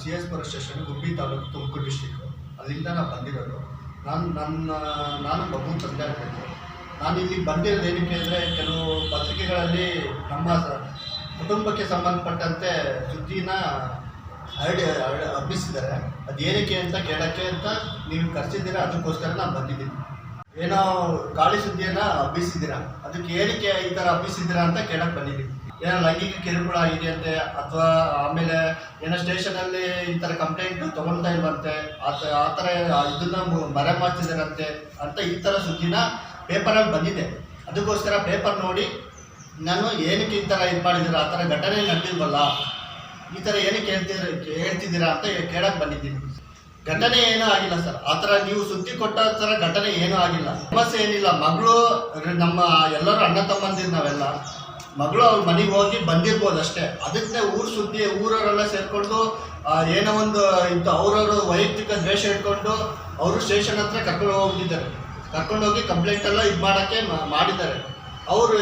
C S Pura station Gubbi taluk Tumakuru district ಅಲ್ಲಿಂದ ನಾನು ಬಂದಿರೋದು. ನಾನು, ನನ್ನ, ನಾನು ಮಗು ತಂದೆ ಆಗಬೇಕು ನಾನು ಇಲ್ಲಿ ಬಂದಿರೋದು ಏನಕ್ಕೆ ಅಂದರೆ ಕೆಲವು ಪತ್ರಿಕೆಗಳಲ್ಲಿ ನಮ್ಮ ಕುಟುಂಬಕ್ಕೆ ಸಂಬಂಧಪಟ್ಟಂತೆ ಸುದ್ದಿನ ಹರಡಿ ಹರಡಿ, ಹಬ್ಬಿಸಿದ್ದಾರೆ. ಅದು ಏನಕ್ಕೆ ಅಂತ ಕೇಳೋಕ್ಕೆ ಅಂತ ನೀವು ಕರೆಸಿದ್ದೀರಾ, ಅದಕ್ಕೋಸ್ಕರ ನಾನು ಬಂದಿದ್ದೀನಿ. ಏನೋ ಗಾಳಿ ಸುದ್ದಿಯನ್ನು ಹಬ್ಬಿಸಿದ್ದೀರಾ? ಅದಕ್ಕೆ ಏನಕ್ಕೆ ಈ ಥರ ಹಬ್ಬಿಸಿದ್ದೀರಾ ಅಂತ ಕೇಳಕ್ಕೆ ಬಂದಿದ್ದೀನಿ. ಏನೋ ಲೈಂಗಿಕ ಕಿರುಕುಳ ಅಂತೆ ಅಥವಾ ಆಮೇಲೆ ಏನೋ ಸ್ಟೇಷನಲ್ಲಿ ಈ ಥರ ಕಂಪ್ಲೇಂಟ್ ತೊಗೊಳ್ತಾ ಇಲ್ವಂತೆ ಆ ಥರ ಇದನ್ನ ಮರೆ ಮಾಡ್ತಿದ್ದಾರಂತೆ ಅಂತ ಈ ಥರ ಸುದ್ದಿನ ಪೇಪರಲ್ಲಿ ಬಂದಿದೆ. ಅದಕ್ಕೋಸ್ಕರ ಪೇಪರ್ ನೋಡಿ, ನಾನು ಏನಕ್ಕೆ ಈ ಥರ ಇದು ಮಾಡಿದ್ದೀರಾ, ಆ ಥರ ಘಟನೆ ನಡೆದಿಲ್ವಲ್ಲ, ಈ ಥರ ಏನಕ್ಕೆ ಹೇಳ್ತೀರ ಹೇಳ್ತಿದ್ದೀರಾ ಅಂತ ಕೇಳಕ್ಕೆ ಬಂದಿದ್ದೀನಿ. ಘಟನೆ ಏನೂ ಆಗಿಲ್ಲ ಸರ್. ಆ ಥರ ನೀವು ಸುದ್ದಿ ಕೊಟ್ಟ ಥರ ಘಟನೆ ಏನೂ ಆಗಿಲ್ಲ. ಸಮಸ್ಯೆ ಏನಿಲ್ಲ. ಮಗಳು, ನಮ್ಮ ಎಲ್ಲರೂ ಅಣ್ಣ ತಮ್ಮಂದಿರು ನಾವೆಲ್ಲ. ಮಗಳು ಅವ್ರ ಮನೆಗೆ ಹೋಗಿ ಬಂದಿರ್ಬೋದು ಅಷ್ಟೇ. ಅದಕ್ಕೆ ಊರು ಸುದ್ದಿ, ಊರವರೆಲ್ಲ ಸೇರಿಕೊಂಡು ಏನೋ ಒಂದು ಇತ್ತು ಅವ್ರವ್ರ ವೈಯಕ್ತಿಕ ದ್ವೇಷ ಇಟ್ಕೊಂಡು ಅವರು ಸ್ಟೇಷನ್ ಹತ್ರ ಕರ್ಕೊಂಡು ಹೋಗಿದ್ದಾರೆ ಕರ್ಕೊಂಡೋಗಿ ಕಂಪ್ಲೇಂಟ್ ಎಲ್ಲ ಇದು ಮಾಡೋಕ್ಕೆ ಮಾಡಿದ್ದಾರೆ. ಅವರು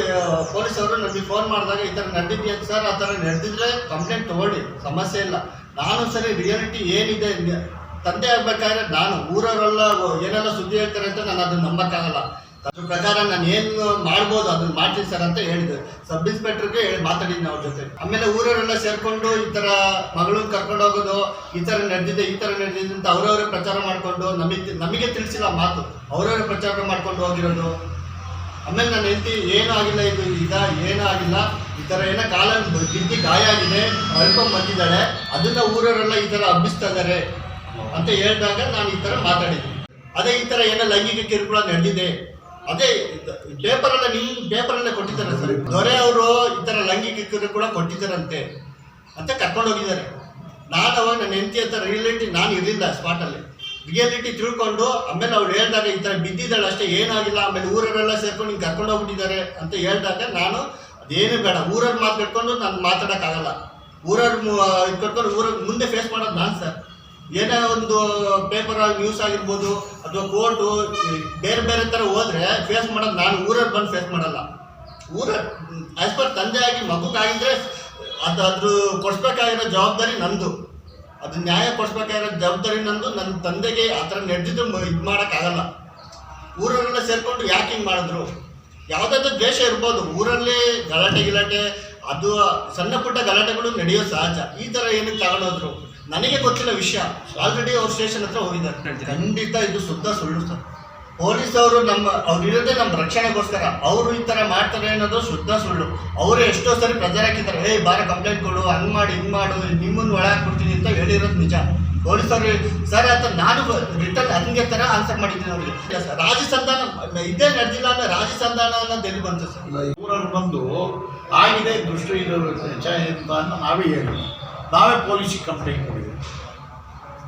ಪೊಲೀಸ್ ಅವರು ನಮಗೆ ಫೋನ್ ಮಾಡಿದಾಗ ಈ ಥರ ನಡೆದಿದೆಯಾ ಸರ್ ಆ ಥರ ನಡೆದಿದ್ರೆ ಕಂಪ್ಲೇಂಟ್ ತೊಗೊಳ್ಳಿ, ಸಮಸ್ಯೆ ಇಲ್ಲ. ನಾನು ಸರಿ ರಿಯಾಲಿಟಿ ಏನಿದೆ ತಂದೆ ಆಗ್ಬೇಕಾದ್ರೆ ನಾನು, ಊರವರೆಲ್ಲ ಏನೆಲ್ಲ ಸುದ್ದಿ ಹೇಳ್ತಾರೆ ಅಂತ ನಾನು ಅದನ್ನು ನಂಬಕ್ಕಾಗಲ್ಲ. ಅದ್ರ ಪ್ರಕಾರ ನಾನು ಏನು ಮಾಡ್ಬೋದು ಅದನ್ನ ಮಾಡ್ತೀನಿ ಸರ್ ಅಂತ ಹೇಳಿದೆ ಸಬ್ ಇನ್ಸ್ಪೆಕ್ಟರ್ಗೆ ಹೇಳಿ ಮಾತಾಡಿದ್ನ ಅವ್ರ ಜೊತೆ. ಆಮೇಲೆ ಊರವರೆಲ್ಲ ಸೇರ್ಕೊಂಡು ಈ ಥರ ಮಗಳನ್ನ ಕರ್ಕೊಂಡು ಹೋಗೋದು, ಈ ಥರ ನಡೆದಿದೆ, ಈ ಥರ ನಡೆದಿದೆ ಅಂತ ಅವರವರೇ ಪ್ರಚಾರ ಮಾಡಿಕೊಂಡು ನಮಗೆ ನಮಗೆ ತಿಳಿಸಿಲ್ಲ ಮಾತು. ಅವರವರೇ ಪ್ರಚಾರ ಮಾಡ್ಕೊಂಡು ಹೋಗಿರೋದು. ಆಮೇಲೆ ನನ್ನ ಹೆಂಡತಿ ಏನೂ ಆಗಿಲ್ಲ, ಇದು ಈಗ ಏನೂ ಆಗಿಲ್ಲ. ಈ ಥರ ಏನೋ ಕಾಲ ಬಿದ್ದಿ ಗಾಯ ಆಗಿದೆ ಅಳ್ಕೊಂಡು ಬಂದಿದ್ದಾಳೆ. ಅದನ್ನ ಊರವರೆಲ್ಲ ಈ ಥರ ಹಬ್ಬಿಸ್ತಾ ಇದ್ದಾರೆ ಅಂತ ಹೇಳಿದಾಗ ನಾನು ಈ ಥರ ಮಾತಾಡಿದ್ದೀನಿ ಅದೇ ಈ ಥರ ಏನೋ ಲೈಂಗಿಕ ಕಿರುಕುಳ ನಡೆದಿದೆ. ಅದೇ ನೀವು ಪೇಪರ್ ಪೇಪರಲ್ಲೇ ಕೊಟ್ಟಿದ್ದಾರೆ ಸರ್. ದೊರೆ ಅವರು ಈ ಥರ ಲೈಂಗಿಕ ಕೂಡ ಕೊಟ್ಟಿದ್ದಾರಂತೆ ಅಂತ ಕರ್ಕೊಂಡು ಹೋಗಿದ್ದಾರೆ. ನಾನು ಅವಾಗ ನನ್ನ ಹೆಂಡತಿ ಅಂತ ರಿಯಾಲಿಟಿ ನಾನು ಇರಲಿಲ್ಲ ಸ್ಪಾಟಲ್ಲಿ ರಿಯಾಲಿಟಿ ತಿಳ್ಕೊಂಡು ಆಮೇಲೆ ಅವ್ರು ಹೇಳಿದಾಗ ಈ ಥರ ಬಿದ್ದಿದ್ದಾಳೆ ಅಷ್ಟೇ, ಏನಾಗಿಲ್ಲ, ಆಮೇಲೆ ಊರವರೆಲ್ಲ ಸೇರ್ಕೊಂಡು ನಿಂಗೆ ಕರ್ಕೊಂಡು ಹೋಗ್ಬಿಟ್ಟಿದ್ದಾರೆ ಅಂತ ಹೇಳಿದಾಗ ನಾನು ಅದೇನು ಬೇಡ, ಊರವ್ರು ಮಾತಾಡ್ಕೊಂಡು ನಾನು ಮಾತಾಡೋಕ್ಕಾಗಲ್ಲ. ಊರವ್ರು ಕಟ್ಕೊಂಡು ಊರಲ್ಲಿ ಮುಂದೆ ಫೇಸ್ ಮಾಡೋದು ನಾನು ಸರ್. ಏನೇ ಒಂದು ಪೇಪರ್ ನ್ಯೂಸ್ ಆಗಿರ್ಬೋದು, ಅಥವಾ ಕೋರ್ಟು ಬೇರೆ ಥರ ಹೋದ್ರೆ ಫೇಸ್ ಮಾಡೋದು ನಾನು ಊರಲ್ಲಿ ಬಂದು ಫೇಸ್ ಮಾಡಲ್ಲ. ಊರ ಆಸ್ ಪರ್ ತಂದೆ ಆಗಿ ಮಗುಗಾಗಿದ್ರೆ ಅದು ಅದ್ರ ಕೊಡಿಸ್ಬೇಕಾಗಿರೋ ಜವಾಬ್ದಾರಿ ನಂದು. ಅದು ನ್ಯಾಯ ಕೊಡಿಸ್ಬೇಕಾಗಿರೋ ಜವಾಬ್ದಾರಿ ನಂದು. ನನ್ನ ತಂದೆಗೆ ಆ ಥರ ನಡೆದಿದ್ದು ಇದು ಮಾಡೋಕ್ಕಾಗಲ್ಲ. ಊರವರೆಲ್ಲ ಸೇರಿಕೊಂಡು ಯಾಕೆ ಹಿಂಗೆ ಮಾಡಿದ್ರು? ಯಾವುದಾದ್ರು ದ್ವೇಷ ಇರ್ಬೋದು. ಊರಲ್ಲಿ ಗಲಾಟೆ ಗಿಲಾಟೆ ಅದು ಸಣ್ಣ ಪುಟ್ಟ ಗಲಾಟೆಗಳು ನಡೆಯೋ ಸಹಜ. ಈ ಥರ ಏನಕ್ಕೆ ತಗೊಂಡೋದ್ರು ನನಗೆ ಗೊತ್ತಿಲ್ಲ ವಿಷಯ. ಆಲ್ರೆಡಿ ಅವ್ರ ಸ್ಟೇಷನ್ ಹತ್ರ ಹೋಗಿದ್ದಾರೆ. ಖಂಡಿತ ಇದು ಸುದ್ದ ಸುಳ್ಳು ಸರ್. ಪೊಲೀಸ್ ಅವರು ನಮ್ಮ, ಅವ್ರು ಇರೋದೇ ನಮ್ಮ ರಕ್ಷಣೆಗೋಸ್ಕರ ಅವರು ಈ ಥರ ಮಾಡ್ತಾರೆ ಅನ್ನೋದು ಶುದ್ಧ ಸುಳ್ಳು. ಅವರು ಎಷ್ಟೋ ಸರಿ ಪ್ರೆಜರ್ ಹಾಕಿದ್ದಾರೆ, ಏಯ್, ಬಾರ ಕಂಪ್ಲೇಂಟ್ ಕೊಡು, ಹಂಗೆ ಮಾಡಿ, ಹಿಂಗೆ ಮಾಡು, ನಿಮ್ಮನ್ನು ಒಳ ಹಾಕ್ಬಿಡ್ತೀನಿ ಅಂತ ಹೇಳಿರೋದು ನಿಜ. ಪೊಲೀಸ್ ಅವರು ಸರ್ ಅಂತ ನಾನು ರಿಟರ್ನ್ ಹಂಗೆ ಥರ ಆನ್ಸರ್ ಮಾಡಿದ್ದೀನಿ ಅವ್ರಿಗೆ. ರಾಜಿ ಸಂಧಾನ ಇದೇ ನಡೆದಿಲ್ಲ ಅಂದರೆ ರಾಜಿ ಸಂಧಾನ ಅನ್ನೋದು ಎಲ್ಲಿ ಬಂತು ಸರ್? ಊರಲ್ಲಿ ಬಂದು, ಆಗಿದೆ ದೃಷ್ಟಿ ಇರೋ ಅಂತ ನಾವೇ ಹೇಳಿ ನಾವೇ ಪೊಲೀಸಿಗೆ ಕಂಪ್ಲೇಂಟ್ ಕೊಡಿದ್ವಿ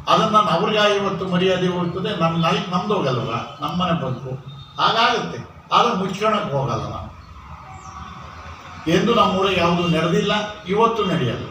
ಅದನ್ನು ನಾನು ಅವ್ರಿಗೆ ಇವತ್ತು ಮರ್ಯಾದೆ ಹೋಗ್ತದೆ ನಮ್ಮ ಲೈಫ್ ನಮ್ದು ಹೋಗಲ್ವ ನಮ್ಮನೆ ಬದುಕು ಹಾಗಾಗುತ್ತೆ. ಆದರೆ ಮುಚ್ಕೊಳಕ್ಕೆ ಹೋಗಲ್ಲ ನಾವು. ಎಂದು ನಮ್ಮೂರಿಗೆ ಯಾವುದು ನಡೆದಿಲ್ಲ, ಇವತ್ತು ನಡೆಯಲ್ಲ.